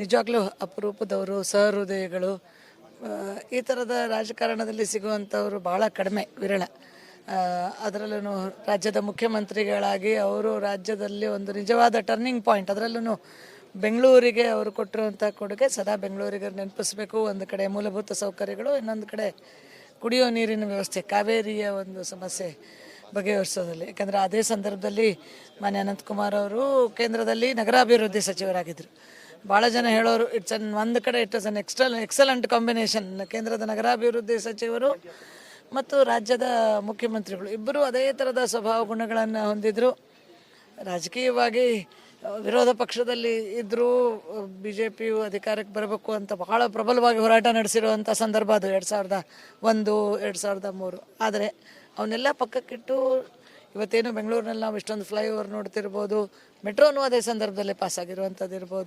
ನಿಜವಾಗ್ಲೂ ಅಪರೂಪದವರು, ಸಹೃದಯಗಳು ಈ ಥರದ ರಾಜಕಾರಣದಲ್ಲಿ ಸಿಗುವಂಥವರು ಭಾಳ ಕಡಿಮೆ ವಿರಳ. ಅದರಲ್ಲೂ ರಾಜ್ಯದ ಮುಖ್ಯಮಂತ್ರಿಗಳಾಗಿ ಅವರು ರಾಜ್ಯದಲ್ಲಿ ಒಂದು ನಿಜವಾದ ಟರ್ನಿಂಗ್ ಪಾಯಿಂಟ್ ಅದರಲ್ಲೂ ಬೆಂಗಳೂರಿಗೆ ಅವರು ಕೊಟ್ಟಿರುವಂಥ ಕೊಡುಗೆ ಸದಾ ಬೆಂಗಳೂರಿಗೆ ನೆನಪಿಸ್ಬೇಕು. ಒಂದು ಕಡೆ ಮೂಲಭೂತ ಸೌಕರ್ಯಗಳು, ಇನ್ನೊಂದು ಕಡೆ ಕುಡಿಯೋ ನೀರಿನ ವ್ಯವಸ್ಥೆ, ಕಾವೇರಿಯ ಒಂದು ಸಮಸ್ಯೆ ಬಗೆಹರಿಸೋದಲ್ಲಿ ಯಾಕಂದರೆ ಅದೇ ಸಂದರ್ಭದಲ್ಲಿ ಮಾನ್ಯ ಅನಂತಕುಮಾರ್ ಅವರು ಕೇಂದ್ರದಲ್ಲಿ ನಗರಾಭಿವೃದ್ಧಿ ಸಚಿವರಾಗಿದ್ದರು. ಭಾಳ ಜನ ಹೇಳೋರು ಇಟ್ಸ್ ಅನ್ ಒಂದು ಕಡೆ ಇಟ್ಸ್ ಅನ್ ಎಕ್ಸ್ಟಲ್ ಎಕ್ಸಲೆಂಟ್ ಕಾಂಬಿನೇಷನ್ ಕೇಂದ್ರದ ನಗರಾಭಿವೃದ್ಧಿ ಸಚಿವರು ಮತ್ತು ರಾಜ್ಯದ ಮುಖ್ಯಮಂತ್ರಿಗಳು ಇಬ್ಬರು ಅದೇ ಥರದ ಸ್ವಭಾವ ಗುಣಗಳನ್ನು ಹೊಂದಿದ್ರು. ರಾಜಕೀಯವಾಗಿ ವಿರೋಧ ಪಕ್ಷದಲ್ಲಿ ಇದ್ದರೂ ಬಿ ಜೆ ಪಿಯು ಅಧಿಕಾರಕ್ಕೆ ಬರಬೇಕು ಅಂತ ಬಹಳ ಪ್ರಬಲವಾಗಿ ಹೋರಾಟ ನಡೆಸಿರುವಂಥ ಸಂದರ್ಭ ಅದು ಎರಡು ಸಾವಿರದ ಒಂದು, ಎರಡು ಸಾವಿರದ ಮೂರು. ಆದರೆ ಅವನ್ನೆಲ್ಲ ಪಕ್ಕಕ್ಕಿಟ್ಟು ಇವತ್ತೇನು ಬೆಂಗಳೂರಿನಲ್ಲಿ ನಾವು ಇಷ್ಟೊಂದು ಫ್ಲೈಓವರ್ ನೋಡ್ತಿರ್ಬೋದು, ಮೆಟ್ರೋನು ಅದೇ ಸಂದರ್ಭದಲ್ಲೇ ಪಾಸ್ ಆಗಿರುವಂಥದ್ದು ಇರ್ಬೋದು